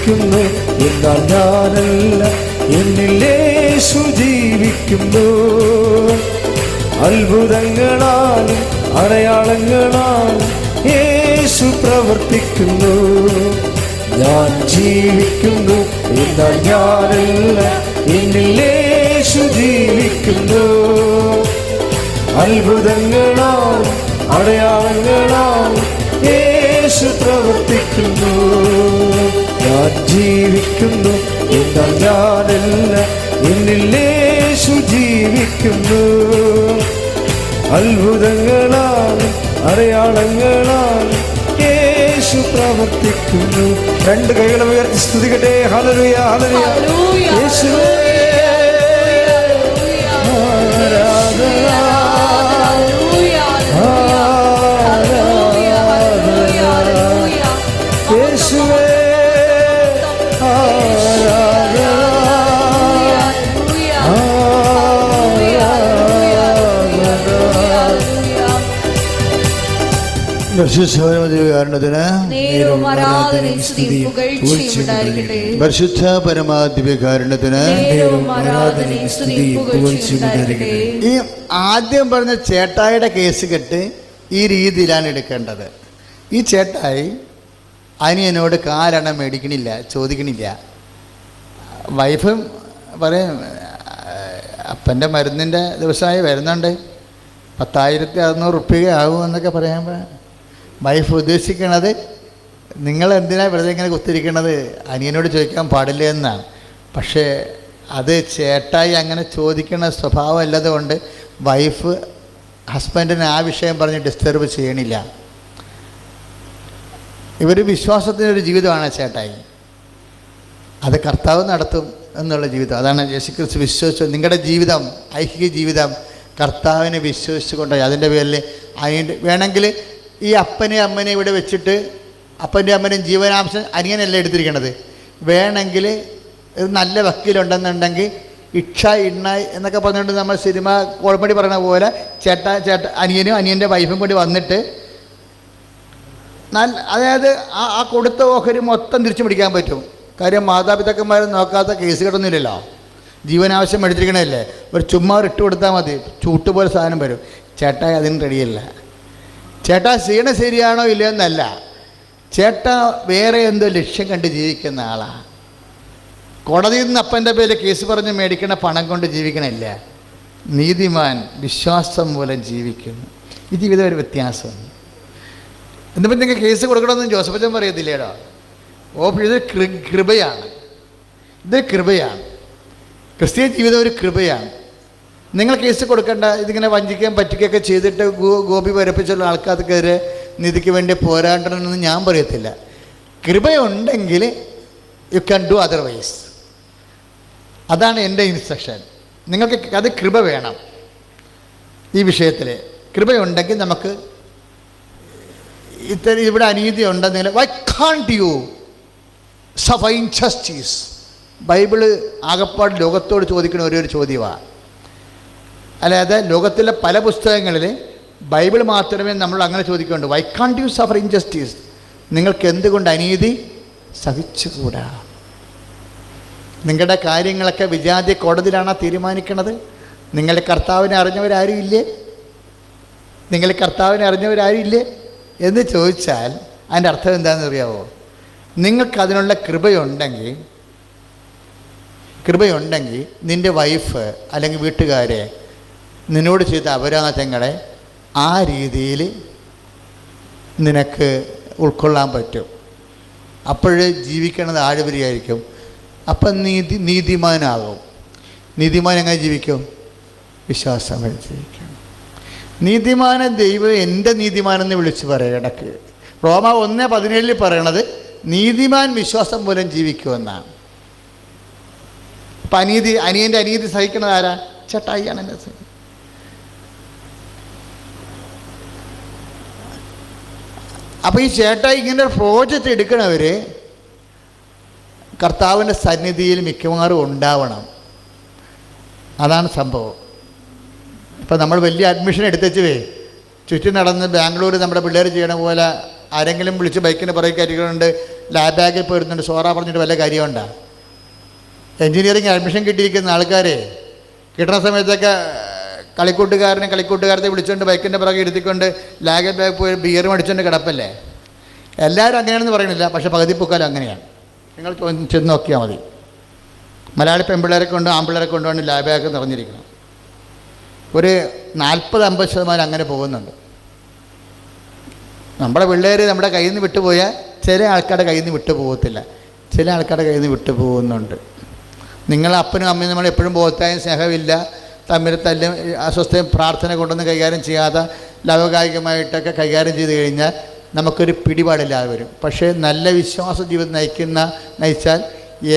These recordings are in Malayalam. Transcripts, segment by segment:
ജീവിക്കുന്നു. എന്നാൽ ഞാനല്ല എന്നില്ലേ ജീവിക്കുന്നു. അത്ഭുതങ്ങളാലും അടയാളങ്ങളാലും യേശു പ്രവർത്തിക്കുന്നു. ഞാൻ ജീവിക്കുന്നു എന്നാൽ ഞാനല്ല എന്നിലേശു ജീവിക്കുന്നു. അത്ഭുതങ്ങളാൽ അടയാളങ്ങളാൽ യേശു പ്രവർത്തിക്കുന്നു. ഞാൻ ജീവിക്കുന്നു. എന്താ ഞാനല്ല എന്നില്ലേ ജീവിക്കുന്നു. അത്ഭുതങ്ങളാണ് അറിയാളങ്ങളാണ് യേശു പ്രവർത്തിക്കുന്നു. രണ്ട് കൈകളും ഉയർത്തി സ്തുതിക്കട്ടെ. ഹലലുയ ഹലലുയ ഹല്ലേലൂയ, പരിശുദ്ധ. ഈ ആദ്യം പറഞ്ഞ ചേട്ടായിയുടെ കേസ് കെട്ട് ഈ രീതിയിലാണ് എടുക്കേണ്ടത്. ഈ ചേട്ടായി അനിയനോട് കാലെണ്ണം മേടിക്കണില്ല ചോദിക്കണില്ല. വൈഫും പറയും അപ്പന്റെ മരുന്നിന്റെ ദിവസമായി വരുന്നുണ്ട്. പത്തായിരത്തി അറുന്നൂറ് റുപ്യ ആകുമെന്നൊക്കെ പറയാൻ വൈഫ് ഉദ്ദേശിക്കണത് നിങ്ങൾ എന്തിനാ വെറുതെ ഇങ്ങനെ കുത്തിരിക്കണത്? അനിയനോട് ചോദിക്കാൻ പാടില്ല എന്നാണ്. പക്ഷേ അത് ചേട്ടായി അങ്ങനെ ചോദിക്കുന്ന സ്വഭാവം അല്ലതുകൊണ്ട് വൈഫ് ഹസ്ബൻഡിന് ആ വിഷയം പറഞ്ഞ് ഡിസ്റ്റർബ് ചെയ്യണില്ല. ഇവർ വിശ്വാസത്തിനൊരു ജീവിതമാണ് ചേട്ടായി. അത് കർത്താവ് നടത്തും എന്നുള്ള ജീവിതം. അതാണ് യേശുക്രിസ്തു വിശ്വസിച്ചു. നിങ്ങളുടെ ജീവിതം ഐഹിക ജീവിതം കർത്താവിനെ വിശ്വസിച്ചുകൊണ്ട് അതിന്റെ പേരിൽ അതിന്റെ വേണമെങ്കിൽ ഈ അപ്പനെ അമ്മനെ ഇവിടെ വെച്ചിട്ട് അപ്പന്റെ അമ്മനും ജീവനാംശം അനിയനല്ല എടുത്തിരിക്കണത്. വേണമെങ്കിൽ നല്ല വക്കീലുണ്ടെന്നുണ്ടെങ്കിൽ ഇക്ഷ ഇണ്ണ എന്നൊക്കെ പറഞ്ഞുകൊണ്ട് നമ്മൾ സിനിമ കോഴപ്പടി പറയുന്ന പോലെ ചേട്ട ചേട്ട അനിയനും അനിയന്റെ വൈഫും കൂടി വന്നിട്ട് നല്ല അതായത് ആ ആ കൊടുത്ത ഓഹരി മൊത്തം തിരിച്ചു പിടിക്കാൻ പറ്റും. കാര്യം മാതാപിതാക്കന്മാരെ നോക്കാത്ത കേസുകളൊന്നുമില്ലല്ലോ ജീവനാവശ്യം എടുത്തിരിക്കണമല്ലേ ഒരു ചുമ്മാ ഇട്ട് കൊടുത്താൽ മതി. ചൂട്ടുപോലെ സാധനം വരും. ചേട്ടായി അതിന് റെഡിയല്ല ചേട്ടാ ക്ഷീണം ശരിയാണോ ഇല്ലയോ എന്നല്ല ചേട്ടാ വേറെ എന്തോ ലക്ഷ്യം കണ്ട് ജീവിക്കുന്ന ആളാണ് കോടതിയിൽ നിന്ന് അപ്പന്റെ പേര് കേസ് പറഞ്ഞ് മേടിക്കണ പണം കൊണ്ട് ജീവിക്കണില്ല. നീതിമാൻ വിശ്വാസം മൂലം ജീവിക്കുന്നു. ഈ ജീവിതം ഒരു വ്യത്യാസമാണ് എന്നിപ്പോൾ നിങ്ങൾക്ക് കേസ് കൊടുക്കണമെന്ന് ജോസഫ് അച്ഛൻ പറയത്തില്ലേടോ? ഓ ഇത് കൃപയാണ്. ഇത് കൃപയാണ്. ക്രിസ്ത്യൻ ജീവിതം ഒരു കൃപയാണ്. നിങ്ങൾ കേസ് കൊടുക്കേണ്ട ഇതിങ്ങനെ വഞ്ചിക്കുകയും പറ്റിക്കുകയൊക്കെ ചെയ്തിട്ട് ഗോ ഗോപി വരപ്പിച്ചുള്ള ആൾക്കാർക്കെതിരെ നിധിക്ക് വേണ്ടി പോരാടണമെന്ന് ഞാൻ പറയത്തില്ല. കൃപയുണ്ടെങ്കിൽ യു ക്യാൻ ഡു അതർവൈസ് അതാണ് എന്റെ ഇൻസ്ട്രക്ഷൻ നിങ്ങൾക്ക് അത് കൃപ വേണം. ഈ വിഷയത്തിൽ കൃപയുണ്ടെങ്കിൽ നമുക്ക് ഇത്തരം ഇവിടെ അനീതി ഉണ്ടെന്നെങ്കിൽ വൈ കാണ്ട് യു സഫൈൻ ജസ്റ്റീസ് ബൈബിൾ ആകപ്പാട് ലോകത്തോട് ചോദിക്കുന്ന ഒരേ ഒരു ചോദ്യമാണ് അല്ലാതെ ലോകത്തിലെ പല പുസ്തകങ്ങളിൽ ബൈബിൾ മാത്രമേ നമ്മൾ അങ്ങനെ ചോദിക്കുന്നുണ്ട് Y can't U Zafar injustice നിങ്ങൾക്ക് എന്തുകൊണ്ട് അനീതി? സഹിച്ചുകൂടാ. നിങ്ങളുടെ കാര്യങ്ങളൊക്കെ വിജാതി കോടതിയിലാണ് തീരുമാനിക്കുന്നത് നിങ്ങളെ കർത്താവിനെ അറിഞ്ഞവരാരും ഇല്ലേ നിങ്ങളെ കർത്താവിനെ അറിഞ്ഞവരാരും ഇല്ലേ എന്ന് ചോദിച്ചാൽ അതിന്റെ അർത്ഥം എന്താണെന്ന് അറിയാവോ? നിങ്ങൾക്കതിനുള്ള കൃപയുണ്ടെങ്കിൽ കൃപയുണ്ടെങ്കിൽ നിന്റെ വൈഫ് അല്ലെങ്കിൽ വീട്ടുകാരെ നിന്നോട് ചെയ്ത അപരാധങ്ങളെ ആ രീതിയിൽ നിനക്ക് ഉൾക്കൊള്ളാൻ പറ്റും. അപ്പോഴേ ജീവിക്കണത് ആഴവരിയായിരിക്കും അപ്പം നീതി നീതിമാനാകും. നീതിമാൻ എങ്ങനെ ജീവിക്കും? വിശ്വാസം ജീവിക്കും. നീതിമാനെ ദൈവം എന്റെ നീതിമാനെന്ന് വിളിച്ച് പറയും ഇടയ്ക്ക് റോമ ഒന്ന് പതിനേഴിൽ പറയണത് നീതിമാൻ വിശ്വാസം മൂലം ജീവിക്കുമെന്നാണ്. അപ്പം അനീതി അനിയന്റെ അനീതി സഹിക്കുന്നത് ആരാ? ചേട്ടായിയാണ് എന്നെ അപ്പോൾ ഈ ചേട്ടാ ഇങ്ങനെ പ്രോജക്റ്റ് എടുക്കണവർ കർത്താവിന്റെ സന്നിധിയിൽ മിക്കവാറും ഉണ്ടാവണം. അതാണ് സംഭവം. ഇപ്പം നമ്മൾ വലിയ അഡ്മിഷൻ എടുത്തുവേ ചുറ്റി നടന്ന് ബാംഗ്ലൂർ നമ്മുടെ പിള്ളേർ ചെയ്യണ പോലെ ആരെങ്കിലും വിളിച്ച് ബൈക്കിന് പുറകെ കയറ്റിക്കൊണ്ട് ലാബ് ബാഗിൽ പോയിരുന്നുണ്ട് സോറ പറഞ്ഞിട്ട് വല്ല കാര്യമുണ്ടോ? എൻജിനീയറിങ് അഡ്മിഷൻ കിട്ടിയിരിക്കുന്ന ആൾക്കാരെ കിട്ടുന്ന സമയത്തൊക്കെ കളിക്കൂട്ടുകാരനെ കളിക്കൂട്ടുകാരത്തെ വിളിച്ചുകൊണ്ട് ബൈക്കിന്റെ പുറകെ ഇരുത്തിക്കൊണ്ട് ലാഗ് ബാഗ് പോയി ബിയർ മടിച്ചുകൊണ്ട് കിടപ്പല്ലേ? എല്ലാവരും അങ്ങനെയാണെന്ന് പറയണില്ല പക്ഷേ പകുതി പൂക്കാലം അങ്ങനെയാണ്. നിങ്ങൾ ചെന്ന് നോക്കിയാൽ മതി. മലയാളി പെൺപിള്ളേരെ കൊണ്ട് ആൺപിള്ളേരെ ലാഗ് ബാഗ് നിറഞ്ഞിരിക്കുന്നത് ഒരു നാൽപ്പത് അമ്പത് ശതമാനം അങ്ങനെ പോകുന്നുണ്ട്. നമ്മുടെ പിള്ളേർ നമ്മുടെ കയ്യിൽ നിന്ന് വിട്ടുപോയാൽ ചില ആൾക്കാരുടെ കയ്യിൽ നിന്ന് വിട്ടു പോകത്തില്ല. ചില ആൾക്കാരുടെ കയ്യിൽ നിന്ന് വിട്ടു പോകുന്നുണ്ട്. നിങ്ങൾ അപ്പനും അമ്മയും നമ്മൾ എപ്പോഴും ബോധത്തായും സ്നേഹമില്ല. തമ്മിൽ തല്ലും അസ്വസ്ഥയും പ്രാർത്ഥന കൊണ്ടൊന്നും കൈകാര്യം ചെയ്യാതെ ലവകായികമായിട്ടൊക്കെ കൈകാര്യം ചെയ്ത് കഴിഞ്ഞാൽ നമുക്കൊരു പിടിപാടില്ലാതെ വരും. പക്ഷേ നല്ല വിശ്വാസ ജീവിതം നയിക്കുന്ന നയിച്ചാൽ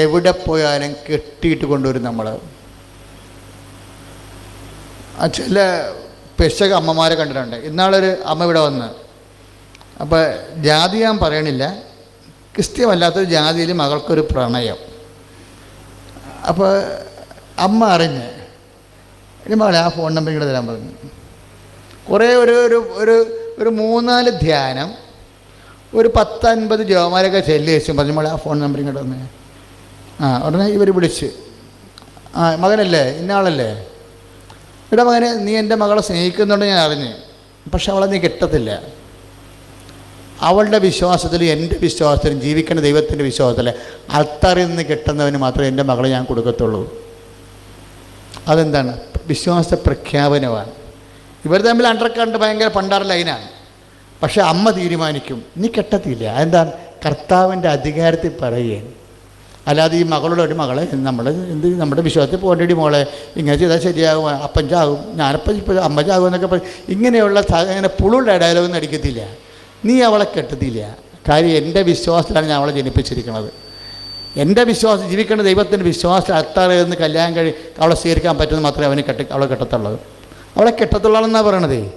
എവിടെ പോയാലും കെട്ടിയിട്ട് കൊണ്ടുവരും നമ്മൾ ചില പെശക അമ്മമാരെ കണ്ടിട്ടുണ്ട്. ഇന്നാളൊരു അമ്മ ഇവിടെ വന്ന്. അപ്പോൾ ജാതി ഞാൻ പറയണില്ല. ക്രിസ്ത്യമല്ലാത്തൊരു ജാതിയിൽ മകൾക്കൊരു പ്രണയം. അപ്പോൾ അമ്മ അറിഞ്ഞ് ഇനി മകളെ ആ ഫോൺ നമ്പർ ഇങ്ങോട്ട് തരാൻ പറഞ്ഞു. കുറേ ഒരു ഒരു ഒരു ഒരു മൂന്നാൽ ധ്യാനം ഒരു പത്തൻപത് ജോമാരൊക്കെ ചെല്ലി വെച്ചും പറഞ്ഞു മോളെ ആ ഫോൺ നമ്പർ ഇങ്ങോട്ട് വന്നേ ആ ഉടനെ ഇവർ വിളിച്ച് ആ മകനല്ലേ? ഇന്നയാളല്ലേ ഇവിടെ മകനെ നീ എന്റെ മകളെ സ്നേഹിക്കുന്നുണ്ട് ഞാൻ അറിഞ്ഞ് പക്ഷെ അവളെ നീ കിട്ടത്തില്ല. അവളുടെ വിശ്വാസത്തിലും എന്റെ വിശ്വാസത്തിലും ജീവിക്കുന്ന ദൈവത്തിന്റെ വിശ്വാസത്തിൽ അത്തറിൽ നിന്ന് കിട്ടുന്നവന് മാത്രമേ എന്റെ മകളെ ഞാൻ കൊടുക്കത്തുള്ളൂ. അതെന്താണ്? വിശ്വാസ പ്രഖ്യാപനമാണ്. ഇവർ തമ്മിൽ അണ്ടർക്കണ്ട് ഭയങ്കര പണ്ടാറ് ലൈനാണ് പക്ഷെ അമ്മ തീരുമാനിക്കും നീ കെട്ടത്തില്ല. അതെന്താണ്? കർത്താവിന്റെ അധികാരത്തിൽ പറയുകയാണ് അല്ലാതെ ഈ മകളുടെ ഒരു മകളെ നമ്മൾ എന്ത് നമ്മുടെ വിശ്വാസത്തിൽ പോകേണ്ടി മോളെ ഇങ്ങനെ ചെയ്താൽ ശരിയാകും അപ്പൻ ചാകും ഞാനപ്പം ഇപ്പോൾ അമ്മ ചാകും എന്നൊക്കെ പറയും ഇങ്ങനെയുള്ള ഇങ്ങനെ പുളുള്ള ഡയലോഗൊന്നും അടിക്കത്തില്ല. നീ അവളെ കെട്ടത്തില്ല. കാര്യം എന്റെ വിശ്വാസത്തിലാണ് ഞാൻ അവളെ ജനിപ്പിച്ചിരിക്കുന്നത് എന്റെ വിശ്വാസം ജീവിക്കേണ്ട ദൈവത്തിന്റെ വിശ്വാസം അത്താറ് എന്ന് കല്യാണം കഴി അവളെ സ്വീകരിക്കാൻ പറ്റുമെന്ന് മാത്രമേ അവന് കെട്ടി അവളെ കെട്ടത്തുള്ളത് അവളെ കെട്ടത്തുള്ളതെന്നാണ് പറയണതേ.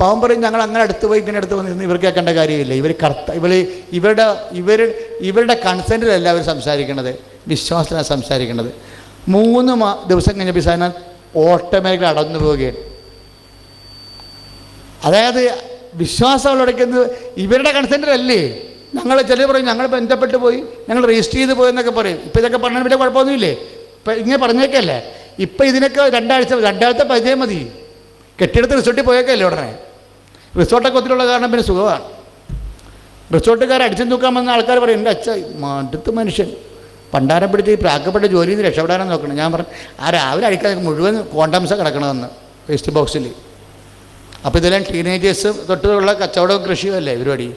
പാവം പറയും ഞങ്ങൾ അങ്ങനെ അടുത്ത് പോയി ഇങ്ങനെ അടുത്ത് വന്നിരുന്നു ഇവർക്ക് കേൾക്കേണ്ട കാര്യമില്ല. ഇവർ കർത്ത ഇവർ ഇവരുടെ ഇവർ ഇവരുടെ കൺസെന്റിലല്ല അവർ സംസാരിക്കണത്. വിശ്വാസത്തിലാണ് സംസാരിക്കണത്. മൂന്ന് മാ ദിവസം കഴിഞ്ഞപ്പോൾ സാധനം ഓട്ടോമാറ്റിക്കലി അടന്നു പോവുകയാണ്. അതായത് വിശ്വാസം അവളടയ്ക്കുന്നത് ഇവരുടെ കൺസെന്റിലല്ലേ ഞങ്ങൾ ചിലർ പറയും ഞങ്ങൾ ബന്ധപ്പെട്ട് പോയി ഞങ്ങൾ രജിസ്റ്റർ ചെയ്ത് പോയെന്നൊക്കെ പറയും. ഇപ്പം ഇതൊക്കെ പറഞ്ഞാൽ വലിയ കുഴപ്പമൊന്നുമില്ലേ? ഇപ്പം ഇങ്ങനെ പറഞ്ഞേക്കല്ലേ? ഇപ്പം ഇതിനൊക്കെ രണ്ടാഴ്ച രണ്ടാഴ്ച പരിചയം മതി. കെട്ടിടത്ത് റിസോർട്ടിൽ പോയേക്കല്ലേ ഉടനെ. റിസോർട്ടൊക്കെ ഒത്തിരിയുള്ള കാരണം പിന്നെ സുഖമാണ്. റിസോർട്ടുകാർ അടിച്ചു നോക്കാൻ വന്ന ആൾക്കാർ പറയും എന്റെ അച്ഛ മടുത്ത് മനുഷ്യൻ. പണ്ടാരം പിടിച്ച് ഈ പ്രാക്കപ്പെട്ട ജോലിയിൽ നിന്ന് രക്ഷപ്പെടാനും നോക്കണം. ഞാൻ പറഞ്ഞു ആ രാവിലെ അടിക്കാൻ മുഴുവൻ കോണ്ടംസാണ് കിടക്കണമെന്ന് വേസ്റ്റ് ബോക്സിൽ അപ്പോൾ ഇതെല്ലാം ടീനേജേഴ്സ് തൊട്ടുള്ള കച്ചവടവും കൃഷിയും അല്ലേ പരിപാടി?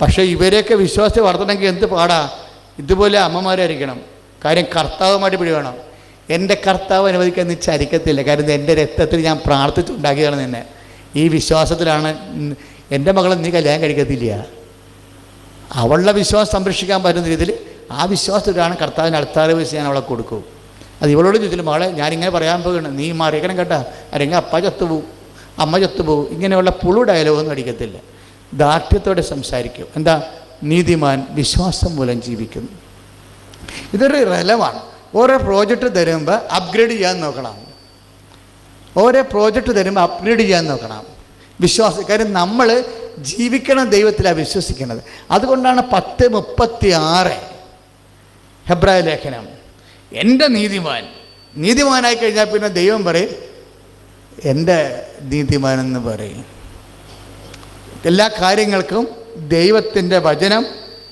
പക്ഷേ ഇവരെയൊക്കെ വിശ്വാസത്തെ വളർത്തണമെങ്കിൽ എന്ത് പാടാ? ഇതുപോലെ അമ്മമാരായിരിക്കണം. കാര്യം കർത്താവുമായിട്ട് പിടിവേണം എന്റെ കർത്താവ് അനുവദിക്കാൻ നീ ചരിക്കത്തില്ല കാര്യം എന്റെ രക്തത്തിൽ ഞാൻ പ്രാർത്ഥിച്ചുണ്ടാക്കിയതാണ് നിന്നെ. ഈ വിശ്വാസത്തിലാണ് എന്റെ മകളെ നീ കല്യാണം കഴിക്കത്തില്ല. അവളുടെ വിശ്വാസം സംരക്ഷിക്കാൻ പറ്റുന്ന രീതിയിൽ ആ വിശ്വാസത്തിലാണ് കർത്താവിന്റെ അടുത്താറ് വെച്ച് ഞാൻ അവളെ കൊടുക്കും. അത് ഇവളോട് ചോദിച്ചില്ല മകളെ ഞാനിങ്ങനെ പറയാൻ പോകുകയാണ് നീ മാറിയേക്കണം കേട്ടാ. അല്ലെങ്കിൽ അപ്പ ചത്തുപോകും അമ്മ ചത്തുപോകും ഇങ്ങനെയുള്ള പുളു ഡയലോഗൊന്നും അടിക്കത്തില്ല. ദാർഢ്യത്തോടെ സംസാരിക്കും. എന്താ? നീതിമാൻ വിശ്വാസം മൂലം ജീവിക്കുന്നു. ഇതൊരു റെലവാണ് ഓരോ പ്രോജക്റ്റ് തരുമ്പോൾ അപ്ഗ്രേഡ് ചെയ്യാൻ നോക്കണം. ഓരോ പ്രോജക്റ്റ് തരുമ്പോൾ അപ്ഗ്രേഡ് ചെയ്യാൻ നോക്കണം. വിശ്വാസം കാര്യം നമ്മൾ ജീവിക്കണം ദൈവത്തിലാണ് വിശ്വസിക്കുന്നത് അതുകൊണ്ടാണ് പത്ത് മുപ്പത്തി ആറ് ഹെബ്രായ ലേഖനം. എന്റെ നീതിമാൻ നീതിമാനായി കഴിഞ്ഞാൽ പിന്നെ ദൈവം പറയും എന്റെ നീതിമാനെന്ന് പറയും. എല്ലാ കാര്യങ്ങൾക്കും ദൈവത്തിന്റെ വചനം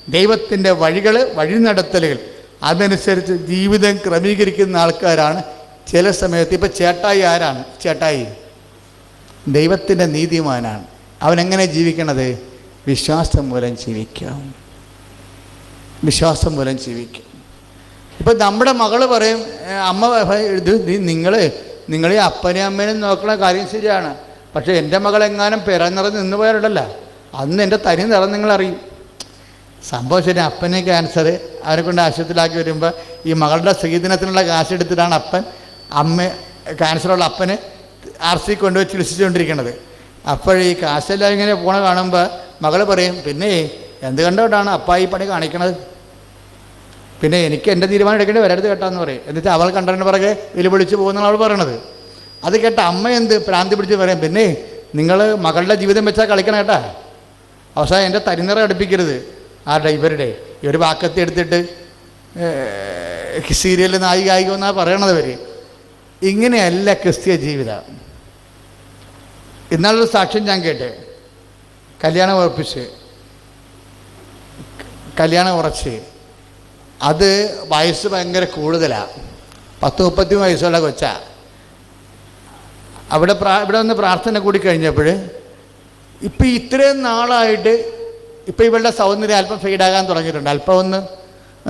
ദൈവത്തിന്റെ വഴികൾ വഴി നടത്തലുകൾ അതനുസരിച്ച് ജീവിതം ക്രമീകരിക്കുന്ന ആൾക്കാരാണ് ചില സമയത്ത്. ഇപ്പം ചേട്ടായി ആരാണ്? ചേട്ടായി. ദൈവത്തിന്റെ നീതിമാനാണ്. അവനെങ്ങനെ ജീവിക്കണത്? വിശ്വാസം മൂലം ജീവിക്കാം. വിശ്വാസം മൂലം ജീവിക്കാം. ഇപ്പം നമ്മുടെ മകൾ പറയും "ഏ, അമ്മ ഇത് നിങ്ങൾ നിങ്ങളെ ഈ അപ്പനെയും അമ്മേനും നോക്കണ കാര്യം ശരിയാണ്. പക്ഷേ എന്റെ മകൾ എങ്ങാനും പിറന്നിറന്ന് നിന്ന് പോയാലുണ്ടല്ല. അന്ന് എന്റെ തനി നിറം നിങ്ങളറിയും. സംഭവം ശരി അപ്പന് ക്യാൻസർ അവരെ കൊണ്ട് ആശുപത്രിയിലാക്കി വരുമ്പോൾ ഈ മകളുടെ സ്ത്രീദിനത്തിനുള്ള കാശ് എടുത്തിട്ടാണ് അപ്പൻ അമ്മ ക്യാൻസറുള്ള അപ്പന് ആർ സി കൊണ്ടുപോയി ചികിത്സിച്ചുകൊണ്ടിരിക്കുന്നത് അപ്പോഴീ കാശെല്ലാം ഇങ്ങനെ പോണ കാണുമ്പോൾ മകൾ പറയും പിന്നെ എന്ത് കണ്ടുകൊണ്ടാണ് അപ്പ ഈ പണി കാണിക്കണത്? പിന്നെ എനിക്ക് എന്റെ തീരുമാനം എടുക്കേണ്ടി വരരുത് കേട്ടാന്ന് പറയും. എന്നിട്ട് അവൾ കണ്ടതിന് പിറകെ വിളിച്ചു പോകുന്നതാണ് അവൾ പറയണത്. അത് കേട്ട അമ്മ എന്ത് പ്രാന്തി പിടിച്ച് പറയാം പിന്നെ നിങ്ങൾ മകളുടെ ജീവിതം വെച്ചാൽ കളിക്കണം കേട്ടാ. അവസാനം എന്റെ തരിനിറ അടുപ്പിക്കരുത്. ആരുടെ? ഇവരുടെ. ഇവർ വാക്കത്തി എടുത്തിട്ട് സീരിയലിൽ നായിക എന്നാണ് പറയണത് വരെ ഇങ്ങനെയല്ല ക്രിസ്തീയ ജീവിതം. ഇന്നാളൊരു സാക്ഷ്യം ഞാൻ കേട്ടെ. കല്യാണം ഉറപ്പിച്ച്. കല്യാണം ഉറച്ച്. അത് വയസ്സ് ഭയങ്കര കൂടുതലാണ് പത്ത് മുപ്പത്തി വയസ്സുള്ള കൊച്ചാ. അവിടെ പ്രാ ഇവിടെ വന്ന് പ്രാർത്ഥന കൂടി കഴിഞ്ഞപ്പോൾ ഇപ്പം ഇത്രയും നാളായിട്ട് ഇപ്പം ഇവളുടെ സൗന്ദര്യം അല്പം ഫെയ്ഡാകാൻ തുടങ്ങിയിട്ടുണ്ട് അല്പം ഒന്ന്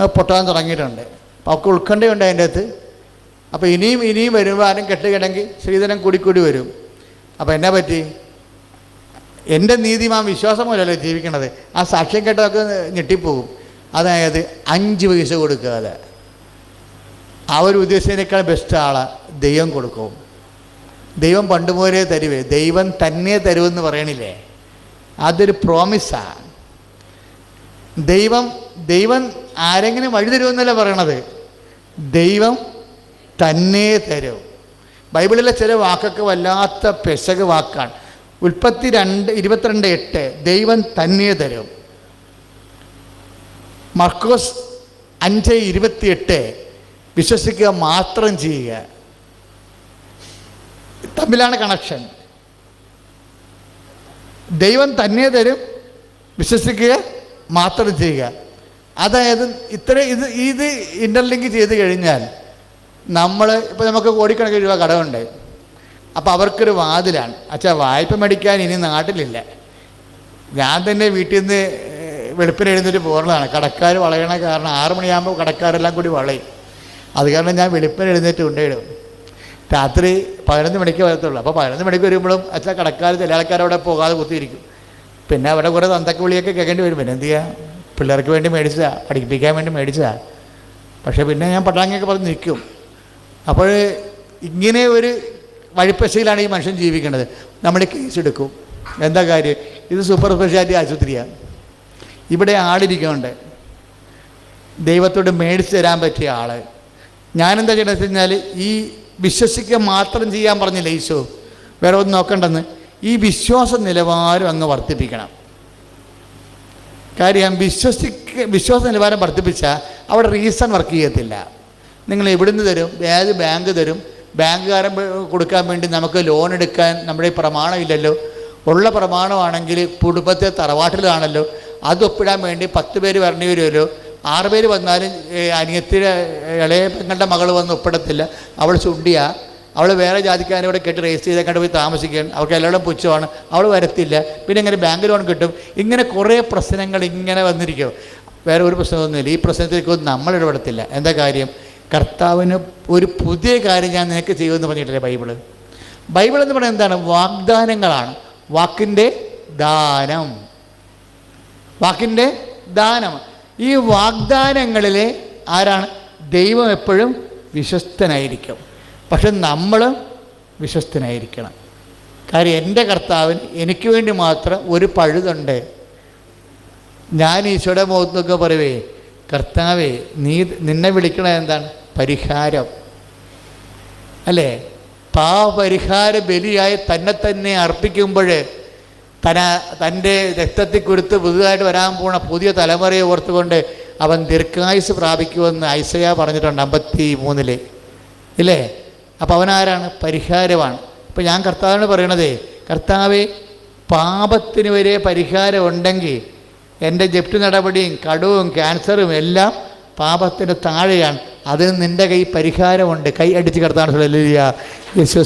പൊട്ടാൻ തുടങ്ങിയിട്ടുണ്ട്. അപ്പോൾ അവൾക്ക് ഉത്കണ്ഠയുണ്ട് അതിന്റെ അകത്ത്. അപ്പോൾ ഇനിയും ഇനിയും വരുമ്പോൾ ആരും കെട്ടുകിടങ്കിൽ ശ്രീധരൻ കൂടിക്കൂടി വരും. അപ്പോൾ എന്നെ പറ്റി? എന്റെ നീതിമാൻ വിശ്വാസം പോലെയല്ലേ ജീവിക്കണത്? ആ സാക്ഷ്യം കേട്ടതൊക്കെ ഞെട്ടിപ്പോകും. അതായത് അഞ്ച് പൈസ കൊടുക്കാതെ. ആ ഒരു ഉദ്ദേശത്തിനേക്കാൾ ബെസ്റ്റ് ആളെ ദൈവം കൊടുക്കും. ദൈവം പണ്ട് പോരേ തരുവേ. ദൈവം തന്നെ തരുമെന്ന് പറയണില്ലേ? അതൊരു പ്രോമിസാണ് ദൈവം ദൈവം ആരെങ്കിലും വഴി തരുമെന്നല്ല പറയണത്? ദൈവം തന്നെ തരും. ബൈബിളിലെ ചില വാക്കൊക്കെ വല്ലാത്ത പെശക് വാക്കാണ്. ഉൽപ്പത്തി രണ്ട് ഇരുപത്തിരണ്ട് എട്ട്. ദൈവം തന്നെ തരും. മർക്കോസ് അഞ്ച് ഇരുപത്തിയെട്ട് വിശ്വസിക്കുക മാത്രം ചെയ്യുക. തമ്മിലാണ് കണക്ഷൻ ദൈവം തന്നെ തരും വിശ്വസിക്കുക മാത്രം ചെയ്യുക. അതായത് ഇത്ര ഇത് ഇത് ഇന്റർലിങ്ക് ചെയ്ത് കഴിഞ്ഞാൽ നമ്മൾ ഇപ്പോൾ നമുക്ക് കോടിക്കണക്കിന് രൂപ കടമുണ്ട്. അപ്പോൾ അവർക്കൊരു വാതിലാണ്. അച്ഛാ വായ്പ മേടിക്കാൻ ഇനി നാട്ടിലില്ല. ഞാൻ തന്നെ വീട്ടിൽ നിന്ന് വെളുപ്പിന് എഴുന്നേറ്റ് പോകുന്നതാണ് കടക്കാർ വളയണ കാരണം ആറ് മണിയാകുമ്പോൾ കടക്കാരെല്ലാം കൂടി വളയും. അത് കാരണം ഞാൻ വെളുപ്പിന് എഴുന്നേറ്റ് കൊണ്ടുപോയിടും. രാത്രി പതിനൊന്ന് മണിക്ക് വരത്തുള്ളൂ. അപ്പോൾ പതിനൊന്ന് മണിക്ക് വരുമ്പോഴും അച്ഛാ കടക്കാർ ചില ആൾക്കാർ അവിടെ പോകാതെ കുത്തിയിരിക്കും. പിന്നെ അവിടെ കുറേ തന്തക്ക വിളിയൊക്കെ കേൾക്കേണ്ടി വരും. പിന്നെ എന്ത് ചെയ്യുക പിള്ളേർക്ക് വേണ്ടി മേടിച്ചതാ പഠിപ്പിക്കാൻ വേണ്ടി മേടിച്ചതാ. പക്ഷേ പിന്നെ ഞാൻ പട്ടാങ്ങിയൊക്കെ പറഞ്ഞ് നിൽക്കും. അപ്പോൾ ഇങ്ങനെ ഒരു വഴിപ്പശയിലാണ് ഈ മനുഷ്യൻ ജീവിക്കുന്നത്. നമ്മൾ കേസ് എടുക്കും. എന്താ കാര്യം? ഇത് സൂപ്പർ സ്പെഷ്യാലിറ്റി ആശുപത്രിയാണ് ഇവിടെ ആളിരിക്കുന്നുണ്ട്. ദൈവത്തോട് മേടിച്ച് തരാൻ പറ്റിയ ആൾ ഞാനെന്താ ചെയ്യണമെന്ന് വെച്ച് കഴിഞ്ഞാൽ ഈ വിശ്വസിക്കുക മാത്രം ചെയ്യാൻ പറഞ്ഞില്ല ഈശോ? വേറെ ഒന്നും നോക്കണ്ടെന്ന്. ഈ വിശ്വാസ നിലവാരം അങ്ങ് വർദ്ധിപ്പിക്കണം. കാര്യം വിശ്വസിക്ക വിശ്വാസ നിലവാരം വർദ്ധിപ്പിച്ചാൽ അവിടെ റീസൺ വർക്ക് ചെയ്യത്തില്ല. നിങ്ങൾ എവിടുന്ന് തരും? ഏത് ബാങ്ക് തരും? ബാങ്കുകാരൻ കൊടുക്കാൻ വേണ്ടി നമുക്ക് ലോൺ എടുക്കാൻ നമ്മുടെ പ്രമാണമില്ലല്ലോ ഉള്ള പ്രമാണമാണെങ്കിൽ കുടുംബത്തെ തറവാട്ടിലാണല്ലോ. അത് ഒപ്പിടാൻ വേണ്ടി പത്ത് പേര് വരേണ്ടി വരുമല്ലോ. ആറ് പേര് വന്നാലും അനിയത്തിയുടെ ഇളയ പെങ്ങളുടെ മകൾ വന്ന് ഒപ്പിടത്തില്ല. അവൾ ചുണ്ടിയാ. അവൾ വേറെ ജാതിക്കാരെ ഇവിടെ കെട്ടി രജിസ്റ്റർ ചെയ്ത് കണ്ടു പോയി താമസിക്കുകയാണ് അവർക്ക് എല്ലാവരും പുച്ഛമാണ്. അവൾ വരത്തില്ല. പിന്നെ ഇങ്ങനെ ബാങ്ക് ലോൺ കിട്ടും. ഇങ്ങനെ കുറേ പ്രശ്നങ്ങൾ ഇങ്ങനെ വന്നിരിക്കും. വേറെ ഒരു പ്രശ്നമൊന്നുമില്ല. ഈ പ്രശ്നത്തിലേക്ക് നമ്മൾ ഇടപെടത്തില്ല. എന്താ കാര്യം? കർത്താവിന് ഒരു പുതിയ കാര്യം ഞാൻ നിനക്ക് ചെയ്യുമെന്ന് പറഞ്ഞിട്ടില്ലേ ബൈബിൾ? ബൈബിൾ എന്ന് പറയുന്നത് എന്താണ്? വാഗ്ദാനങ്ങളാണ്. വാക്കിന്റെ ദാനം. വാക്കിന്റെ ദാനം. ഈ വാഗ്ദാനങ്ങളിൽ ആരാണ്? ദൈവം എപ്പോഴും വിശ്വസ്തനായിരിക്കും. പക്ഷെ നമ്മൾ വിശ്വസ്തനായിരിക്കണം. കാര്യം എന്റെ കർത്താവിന് എനിക്ക് വേണ്ടി മാത്രം ഒരു പഴുതുണ്ട്. ഞാൻ ഈശോയുടെ മുഖത്ത് നോക്കുക പറയുവേ കർത്താവേ നീ നിന്നെ വിളിക്കണത് എന്താണ്? പരിഹാരം. അല്ലേ? പാപരിഹാര ബലിയായി തന്നെ തന്നെ അർപ്പിക്കുമ്പോൾ തന തന്റെ രക്തത്തിൽ കൊടുത്ത് പുതുതായിട്ട് വരാൻ പോണ പുതിയ തലമുറയെ ഓർത്തുകൊണ്ട് അവൻ ദീർഘായുസ് പ്രാപിക്കുമെന്ന് ഐസയ പറഞ്ഞിട്ടുണ്ട് അമ്പത്തി മൂന്നിൽ ഇല്ലേ? അപ്പോൾ അവനാരാണ്? പരിഹാരമാണ് ഇപ്പം ഞാൻ കർത്താവിനോട് പറയണതേ കർത്താവ് പാപത്തിന് വരെ പരിഹാരം ഉണ്ടെങ്കിൽ എന്റെ ജപ്തി നടപടിയും കടുവും ക്യാൻസറും എല്ലാം പാപത്തിന്റെ താഴെയാണ്. അതിന് നിന്റെ കൈ പരിഹാരമുണ്ട്. കൈ അടിച്ച് കർത്താൻ യേശു.